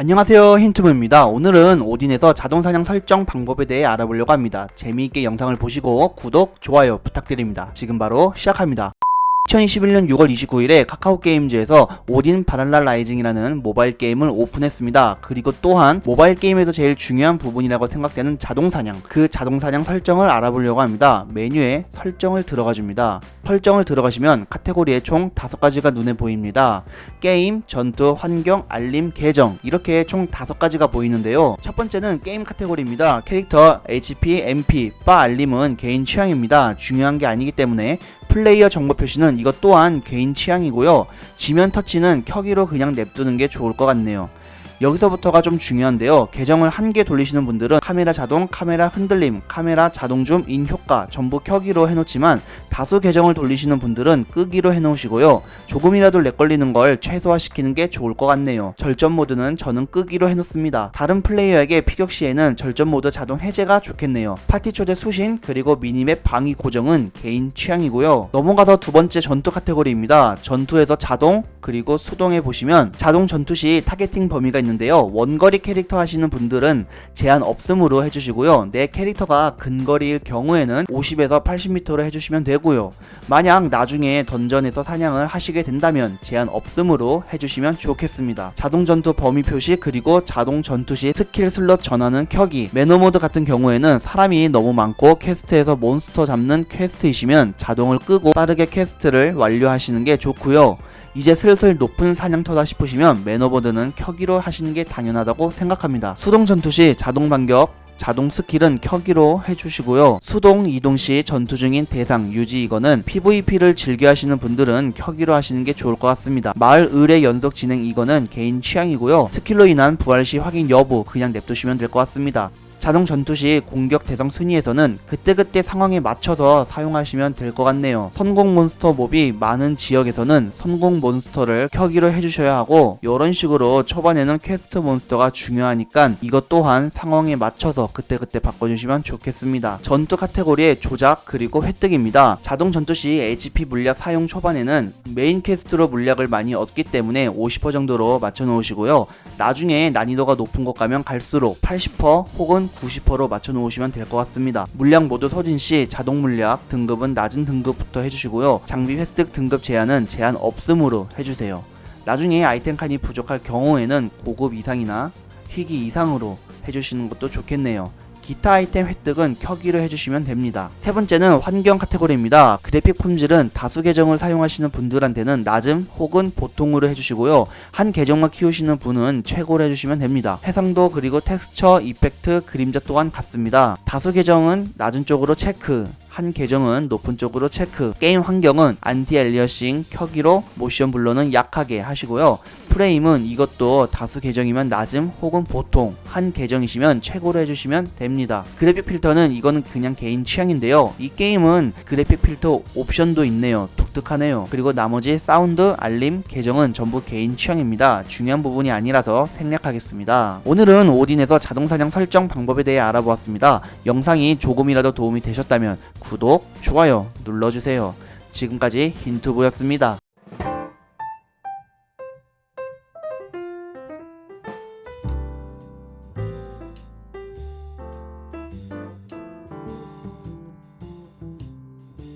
안녕하세요 힌트부입니다. 오늘은 오딘에서 자동사냥 설정 방법에 대해 알아보려고 합니다. 재미있게 영상을 보시고 구독, 좋아요 부탁드립니다. 지금 바로 시작합니다. 2021년 6월 29일에 카카오게임즈에서 오딘 바랄라 라이징이라는 모바일 게임을 오픈했습니다. 그리고 또한 모바일 게임에서 제일 중요한 부분이라고 생각되는 자동사냥, 그 자동사냥 설정을 알아보려고 합니다. 메뉴에 설정을 들어가 줍니다. 설정을 들어가시면 카테고리에 총 5가지가 눈에 보입니다. 게임, 전투, 환경, 알림, 계정 이렇게 총 5가지가 보이는데요. 첫 번째는 게임 카테고리입니다. 캐릭터, HP, MP, 바 알림은 개인 취향입니다. 중요한 게 아니기 때문에 플레이어 정보 표시는 이것 또한 개인 취향이고요. 지면 터치는 켜기로 그냥 냅두는 게 좋을 것 같네요. 여기서부터가 좀 중요한데요. 계정을 한 개 돌리시는 분들은 카메라 자동, 카메라 흔들림, 카메라 자동 줌, 인 효과 전부 켜기로 해놓지만 다수 계정을 돌리시는 분들은 끄기로 해놓으시고요. 조금이라도 렉 걸리는 걸 최소화시키는 게 좋을 것 같네요. 절전 모드는 저는 끄기로 해놓습니다. 다른 플레이어에게 피격 시에는 절전 모드 자동 해제가 좋겠네요. 파티 초대 수신 그리고 미니맵 방위 고정은 개인 취향이고요. 넘어가서 두 번째 전투 카테고리입니다. 전투에서 자동 그리고 수동에 보시면 자동 전투 시 타겟팅 범위가 있는 데요. 원거리 캐릭터 하시는 분들은 제한 없음으로 해주시고요. 내 캐릭터가 근거리일 경우에는 50에서 80m로 해주시면 되고요. 만약 나중에 던전에서 사냥을 하시게 된다면 제한 없음으로 해주시면 좋겠습니다. 자동 전투 범위 표시 그리고 자동 전투 시 스킬 슬롯 전환은 켜기 매너 모드 같은 경우에는 사람이 너무 많고 퀘스트에서 몬스터 잡는 퀘스트이시면 자동을 끄고 빠르게 퀘스트를 완료하시는 게 좋고요. 이제 슬슬 높은 사냥터다 싶으시면 매너보드는 켜기로 하시는 게 당연하다고 생각합니다. 수동 전투 시 자동 반격, 자동 스킬은 켜기로 해주시고요. 수동 이동 시 전투 중인 대상 유지 이거는 PVP를 즐겨 하시는 분들은 켜기로 하시는 게 좋을 것 같습니다. 마을 의뢰 연속 진행 이거는 개인 취향이고요. 스킬로 인한 부활 시 확인 여부 그냥 냅두시면 될 것 같습니다. 자동 전투 시 공격 대상 순위에서는 그때그때 상황에 맞춰서 사용하시면 될 것 같네요. 선공 몬스터 몹이 많은 지역에서는 선공 몬스터를 켜기로 해주셔야 하고 이런 식으로 초반에는 퀘스트 몬스터가 중요하니까 이것 또한 상황에 맞춰서 그때그때 바꿔주시면 좋겠습니다. 전투 카테고리의 조작 그리고 획득입니다. 자동 전투 시 HP 물약 사용 초반에는 메인 퀘스트로 물약을 많이 얻기 때문에 50% 정도로 맞춰 놓으시고요. 나중에 난이도가 높은 곳 가면 갈수록 80% 혹은 90%로 맞춰 놓으시면 될 것 같습니다. 물량 모두 소진 시 자동 물약 등급은 낮은 등급부터 해주시고요. 장비 획득 등급 제한은 제한 없음으로 해주세요. 나중에 아이템 칸이 부족할 경우에는 고급 이상이나 희귀 이상으로 해주시는 것도 좋겠네요. 기타 아이템 획득은 켜기로 해주시면 됩니다. 세 번째는 환경 카테고리입니다. 그래픽 품질은 다수 계정을 사용하시는 분들한테는 낮음 혹은 보통으로 해주시고요. 한 계정만 키우시는 분은 최고로 해주시면 됩니다. 해상도 그리고 텍스처, 이펙트, 그림자 또한 같습니다. 다수 계정은 낮은 쪽으로 체크, 한 계정은 높은 쪽으로 체크. 게임 환경은 안티 엘리어싱 켜기로 모션 블러는 약하게 하시고요. 프레임은 이것도 다수 계정이면 낮음 혹은 보통 한 계정이시면 최고로 해주시면 됩니다. 그래픽 필터는 이거는 그냥 개인 취향인데요. 이 게임은 그래픽 필터 옵션도 있네요. 독특하네요. 그리고 나머지 사운드, 알림, 계정은 전부 개인 취향입니다. 중요한 부분이 아니라서 생략하겠습니다. 오늘은 오딘에서 자동 사냥 설정 방법에 대해 알아보았습니다. 영상이 조금이라도 도움이 되셨다면 구독, 좋아요 눌러주세요. 지금까지 힌투브였습니다.